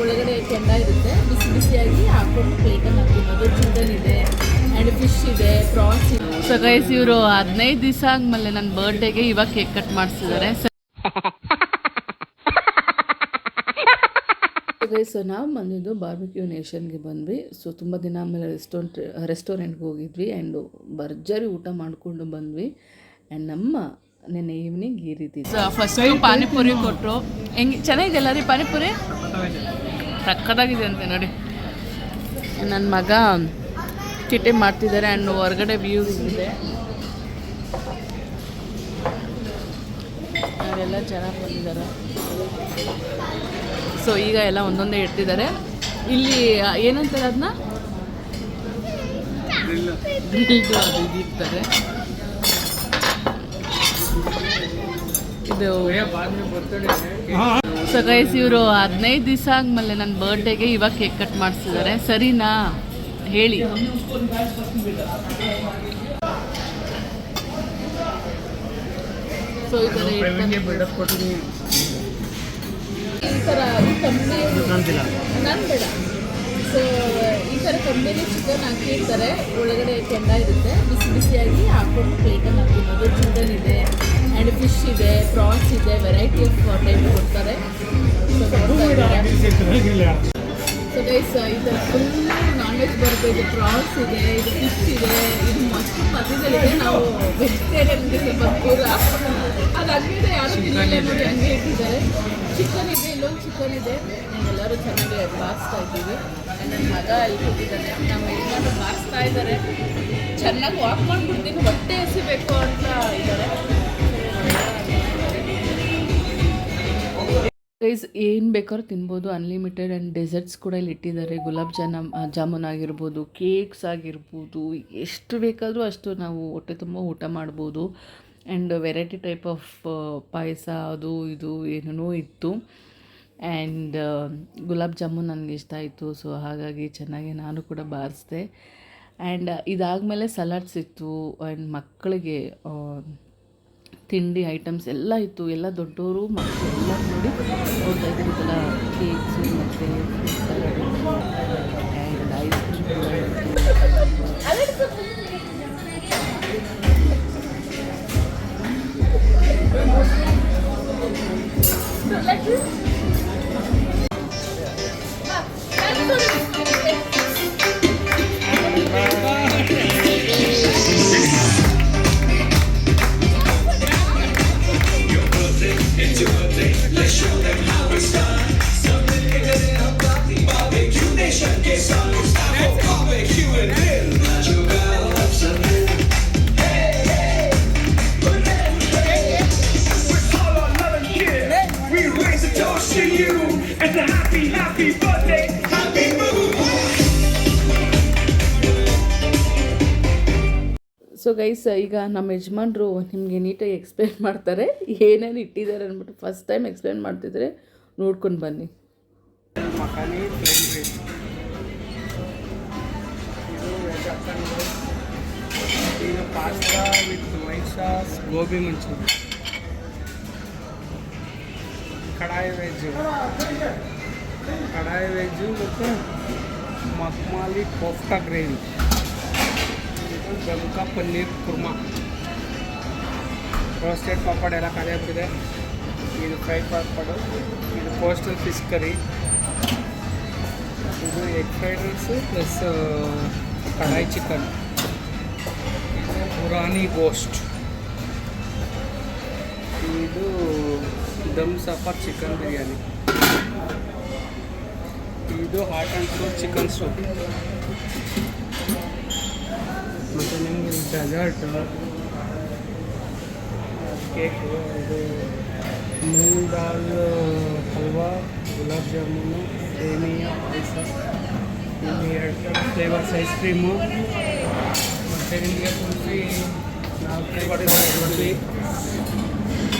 ಒಳಗಡೆ ಕೆಂಡ ಇರುತ್ತೆ. ಬಿಸಿ ಬಿಸಿಯಾಗಿ ಹಾಕೊಂಡು ಪ್ಲೇಟಲ್ಲಿ ಹಾಕಿರೋದು ಚಿಕನ್ ಇದೆ ಆ್ಯಂಡ್ ಫಿಶ್ ಇದೆ ಪ್ರಾನ್ಸ್ ಇದೆ. ಸೊ ಗೈಸ್ ಇವರು ಹದಿನೈದು ದಿವಸ ಆದ್ಮೇಲೆ ನನ್ನ ಬರ್ಡೇಗೆ ಇವಾಗ ಕೇಕ್ ಕಟ್ ಮಾಡಿಸಿದ್ದಾರೆ. ಸೊ ನಾವು ಬಂದಿದ್ದು ಬಾರ್ಬಿಕ್ಯೂ ನೇಷನ್ಗೆ ಬಂದ್ವಿ. ಸೊ ತುಂಬ ದಿನ ಆಮೇಲೆ ರೆಸ್ಟೋರೆಂಟ್ ರೆಸ್ಟೋರೆಂಟ್ಗೆ ಹೋಗಿದ್ವಿ ಆ್ಯಂಡ್ ಭರ್ಜರಿ ಊಟ ಮಾಡಿಕೊಂಡು ಬಂದ್ವಿ. ಆ್ಯಂಡ್ ನಮ್ಮ ನೆನ್ನೆ ಈವ್ನಿಂಗ್ ಈ ರೀತಿ ಫಸ್ಟ್ ಪಾನಿಪುರಿ ಕೊಟ್ಟರು ಹೆಂಗೆ ಚೆನ್ನಾಗಿದೆಯಲ್ಲ ರೀ ಪಾನಿಪುರಿ? ಸಕ್ಕತ್ತಾಗಿದೆ ಅಂತೆ ನೋಡಿ. ನನ್ನ ಮಗ ಚಿಟ್ಟೆ ಮಾಡ್ತಿದ್ದಾರೆ ಆ್ಯಂಡ್ ಹೊರಗಡೆ ವ್ಯೂ ಇದೆ. ಅವರೆಲ್ಲ ಚೆನ್ನಾಗಿ ಬಂದಿದ್ದಾರೆ. ಸೊ ಈಗ ಎಲ್ಲ ಒಂದೊಂದೇ ಇಡ್ತಿದ್ದಾರೆ ಇಲ್ಲಿ ಏನಂತಾರೆ ಅದನ್ನ ಅದು ಇದು ಇದು. ಸೊ ಗೈಸ್ ಇವರು ಹದಿನೈದು ದಿವಸ ಆದ್ಮೇಲೆ ನನ್ನ ಬರ್ಡೇಗೆ ಇವಾಗ ಕೇಕ್ ಕಟ್ ಮಾಡಿಸಿದ್ದಾರೆ. ಸರಿನಾ? ಹೇಳಿ. ಸೊ ಈ ಥರ. ಈ ಥರ ಈ ಕಂಪ್ನಿ ನಾನು ಬೇಡ ಸೊ ಈ ಥರ ಕಂಪ್ನಿಲಿ ಚಿಕನ್ ಹಾಕಿರ್ತಾರೆ. ಒಳಗಡೆ ಕೆಂಡ ಇರುತ್ತೆ. ಬಿಸಿ ಬಿಸಿಯಾಗಿ ಹಾಕೊಂಡು ಪ್ಲೇಟಲ್ಲಿ ಹಾಕಿರೋದು ಚಿಕನ್ ಇದೆ. ಆ್ಯಂಡ್ ಫಿಶ್ ಇದೆ ಪ್ರಾನ್ಸ್ ಇದೆ ವೆರೈಟಿ ಆಫ್ ಟೈಪ್ ಕೊಡ್ತಾರೆ. ಸೊ ಗೈಸ್ ಇದು ಥರ ಫುಲ್ ನಾನ್ ವೆಜ್ ಬರುತ್ತೆ ಇದು ಪ್ರಾನ್ಸ್ ಇದೆ ಇದು ಫಿಶ್ ಇದೆ ಇದು ಮಸ್ತ್ ಮಧ್ಯದಲ್ಲಿದೆ. ನಾವು ವೆಜಿಟೇರಿಯನ್ ಸ್ವಲ್ಪ ದೂರ. ಅದು ಹಂಗಿದೆ ಯಾರು ತಿನ್ನಲ್ಲ ನೋಡಿ ಹಂಗೆ ಇಟ್ಟಿದ್ದಾರೆ. ಚಿಕನ್ ಇದೆ ಇಲ್ಲೊಂದು ಚಿಕನ್ ಇದೆ. ಎಲ್ಲರೂ ಚೆನ್ನಾಗಿ ಬಾರಿಸ್ತಾ ಇದ್ದೀವಿ. ನನ್ನ ಮಗ ಅಲ್ಲಿ ಕೂತಿದ್ದಾನೆ. ನಮ್ಮ ಯಜಮಾನ್ರು ಬಾರಿಸ್ತಾ ಇದ್ದಾರೆ. ಚೆನ್ನಾಗಿ ವಾಕ್ ಮಾಡ್ಬಿಡ್ತೀನಿ ಹೊಟ್ಟೆ ಎಸಿಬೇಕು ಅಂತ ಇದ್ದಾರೆ. ಗೈಸ್ ಏನು ಬೇಕಾದ್ರೂ ತಿನ್ಬೋದು. ಅನ್ಲಿಮಿಟೆಡ್ ಆ್ಯಂಡ್ ಡೆಸರ್ಟ್ಸ್ ಕೂಡ ಇಲ್ಲಿ ಇಟ್ಟಿದ್ದಾರೆ. ಗುಲಾಬ್ ಜಾನ ಜಾಮೂನ್ ಆಗಿರ್ಬೋದು ಕೇಕ್ಸ್ ಆಗಿರ್ಬೋದು, ಎಷ್ಟು ಬೇಕಾದರೂ ಅಷ್ಟು ನಾವು ಹೊಟ್ಟೆ ತುಂಬ ಊಟ ಮಾಡ್ಬೋದು. And variety type of payasa, ಅದು ಇದು ಏನೇನೋ ಇತ್ತು. ಆ್ಯಂಡ್ ಗುಲಾಬ್ ಜಾಮೂನ್ ನನಗೆ ಇಷ್ಟ ಆಯಿತು. ಸೊ ಹಾಗಾಗಿ ಚೆನ್ನಾಗಿ ನಾನು ಕೂಡ ಬಾರಿಸಿದೆ. ಆ್ಯಂಡ್ ಇದಾದಮೇಲೆ ಸಲಾಡ್ಸ್ ಇತ್ತು. ಆ್ಯಂಡ್ ಮಕ್ಕಳಿಗೆ ತಿಂಡಿ ಐಟಮ್ಸ್ ಎಲ್ಲ ಇತ್ತು. ಎಲ್ಲ ದೊಡ್ಡವರು ಮಕ್ಕಳು ಎಲ್ಲ ನೋಡಿ ನೋಡ್ತಾ ಥರ ಕೇಕ್ಸು ಮತ್ತು to you. And a happy, happy birthday. Happy so guys ಈಗ ನಮ್ಮ ಯಜಮಾನ್ರು ನಿಮಗೆ ನೀಟಾಗಿ ಎಕ್ಸ್ಪ್ಲೇನ್ ಮಾಡ್ತಾರೆ. ಏನೇನು ಇಟ್ಟಿದ್ದಾರೆ ಅಂದ್ಬಿಟ್ಟು ಫಸ್ಟ್ ಟೈಮ್ ಎಕ್ಸ್ಪ್ಲೇನ್ ಮಾಡ್ತಿದ್ರೆ ನೋಡ್ಕೊಂಡು ಬನ್ನಿ. Pasta with gobi manchuri. Kadai veg. Kadai veg ಮತ್ತು ಮಕ್ಮಾಲಿ ಕೋಫ್ತಾ ಗ್ರೇವಿ. ಗಮ್ಕಾ ಪನ್ನೀರ್ ಕುರ್ಮಾ. ರೋಸ್ಟೆಡ್ ಪಾಪಡ್ ಎಲ್ಲ ಇದೆ ಇದು ಫ್ರೈ ಪಾಪಡು, ಇದು ಕೋಸ್ಟಲ್ ಫಿಶ್ ಕರಿ ಇದು egg fried rice plus kadai chicken purani gosht ಇದು ದಮ್ ಸಫರ್ ಚಿಕನ್ ಬಿರಿಯಾನಿ ಇದು hot and soup chicken soup ಮತ್ತು ನಿಮಗೆ ಡೆಸರ್ಟ್ ಕೇಕು ಇದು ಮೂಂಗ್ ದಾಲ್ ಹಲ್ವಾ ಗುಲಾಬ್ ಜಾಮೂನು ಸೇಮಿಯಾ ಪಾಯಸ ಇಲ್ಲಿ ಎರಡು ಫ್ಲೇವರ್ಸ್ ಐಸ್ ಕ್ರೀಮು ಮತ್ತು ನಿಮಗೆ ಕುಲ್ಫಿ ನಾಲ್ಕು ಕುಲ್ಫಿ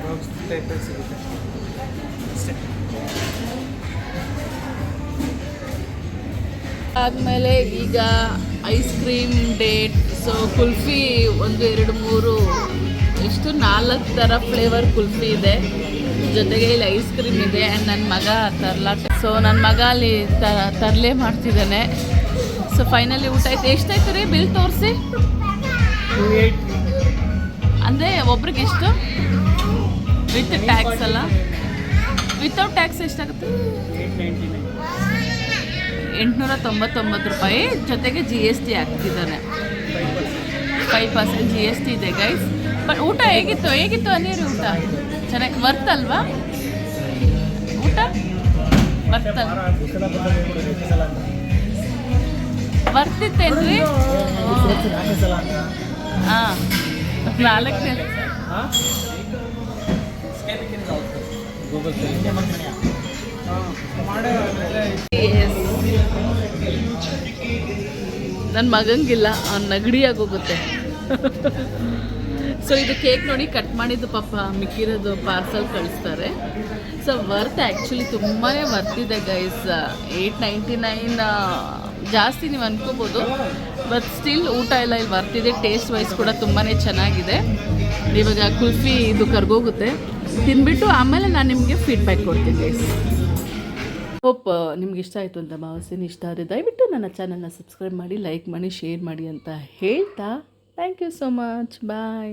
ಕೆಬಾಬ್ಸ್ ಟೈಪಲ್ಲಿ ಸಿಗುತ್ತೆ. ಅಷ್ಟೇ. ಆದಮೇಲೆ ಈಗ ice cream date so kulfi ಒಂದು ಎರಡು ಮೂರು ಎಷ್ಟು ನಾಲ್ಕು ಥರ ಫ್ಲೇವರ್ ಕುಲ್ಫಿ ಇದೆ. ಜೊತೆಗೆ ಇಲ್ಲಿ ಐಸ್ ಕ್ರೀಮ್ ಇದೆ ಆ್ಯಂಡ್ ನನ್ನ ಮಗ ತರ್ಲಾಟ ಸೊ ನನ್ನ ಮಗ ಅಲ್ಲಿ ತ- ತರಲೆ ಮಾಡ್ತಿದ್ದಾನೆ. ಸೊ ಫೈನಲಿ ಊಟ ಆಯ್ತು. ಎಷ್ಟಾಯ್ತು ರೀ? ಬಿಲ್ ತೋರಿಸಿ. ಟು ಏಯ್ಟ್ ಅಂದರೆ ಒಬ್ರಿಗೆ ಎಷ್ಟು ವಿತ್ ಟ್ಯಾಕ್ಸ್ ಅಲ್ಲ? ವಿತೌಟ್ ಟ್ಯಾಕ್ಸ್ ಎಷ್ಟಾಗುತ್ತೆ? ಎಂಟುನೂರ ತೊಂಬತ್ತೊಂಬತ್ತು ರೂಪಾಯಿ. ಜೊತೆಗೆ G S T ಹಾಕ್ತಿದ್ದಾನೆ. Percent five percent G S T ಇದೆ ಗೈಸ್ ಬಟ್ ಊಟ ಹೇಗಿತ್ತು? ಹೇಗಿತ್ತು ಅನ್ನೀರಿ ಊಟ? ಚೆನ್ನಾಗಿ ವರ್ತ್ ಅಲ್ವಾ ಊಟ? ವರ್ತ್ ವರ್ತಿತ್ತೇನ್ರಿ? ಹಾಂ. ನಾಲ್ಕು ನನ್ನ ಮಗಂಗಿಲ್ಲ, ಅವ್ನು ನಗಡಿಯಾಗಿ ಹೋಗುತ್ತೆ. ಸೊ ಇದು ಕೇಕ್ ನೋಡಿ ಕಟ್ ಮಾಡಿದ್ದು ಪಾಪ ಮಿಕ್ಕಿರೋದು ಪಾರ್ಸಲ್ ಕಳಿಸ್ತಾರೆ. ಸೊ ವರ್ತ್ ಆ್ಯಕ್ಚುಲಿ ತುಂಬಾ ವರ್ತಿದೆ ಗೈಸ್ ಏಯ್ಟ್ ನೈಂಟಿ ನೈನ್ ಜಾಸ್ತಿ ನೀವು ಅನ್ಕೋಬೋದು ಬಟ್ ಸ್ಟಿಲ್ ಊಟ ಎಲ್ಲ ಇಲ್ಲಿ ಬರ್ತಿದೆ. ಟೇಸ್ಟ್ ವೈಸ್ ಕೂಡ ತುಂಬಾ ಚೆನ್ನಾಗಿದೆ. ಇವಾಗ ಕುಲ್ಫಿ ಇದು ಕರ್ಗೋಗುತ್ತೆ. ತಿನ್ಬಿಟ್ಟು ಆಮೇಲೆ ನಾನು ನಿಮಗೆ ಫೀಡ್ಬ್ಯಾಕ್ ಕೊಡ್ತೀನಿ ಹೋಪ್ ನಿಮ್ಗೆ ಇಷ್ಟ ಆಯಿತು ಅಂತ ಭಾವಿಸ್ತೀನಿ. ಇಷ್ಟ ಆದರೆ ದಯವಿಟ್ಟು ನನ್ನ ಚಾನಲ್ನ ಸಬ್ಸ್ಕ್ರೈಬ್ ಮಾಡಿ ಲೈಕ್ ಮಾಡಿ ಶೇರ್ ಮಾಡಿ ಅಂತ ಹೇಳ್ತಾ. Thank you so much bye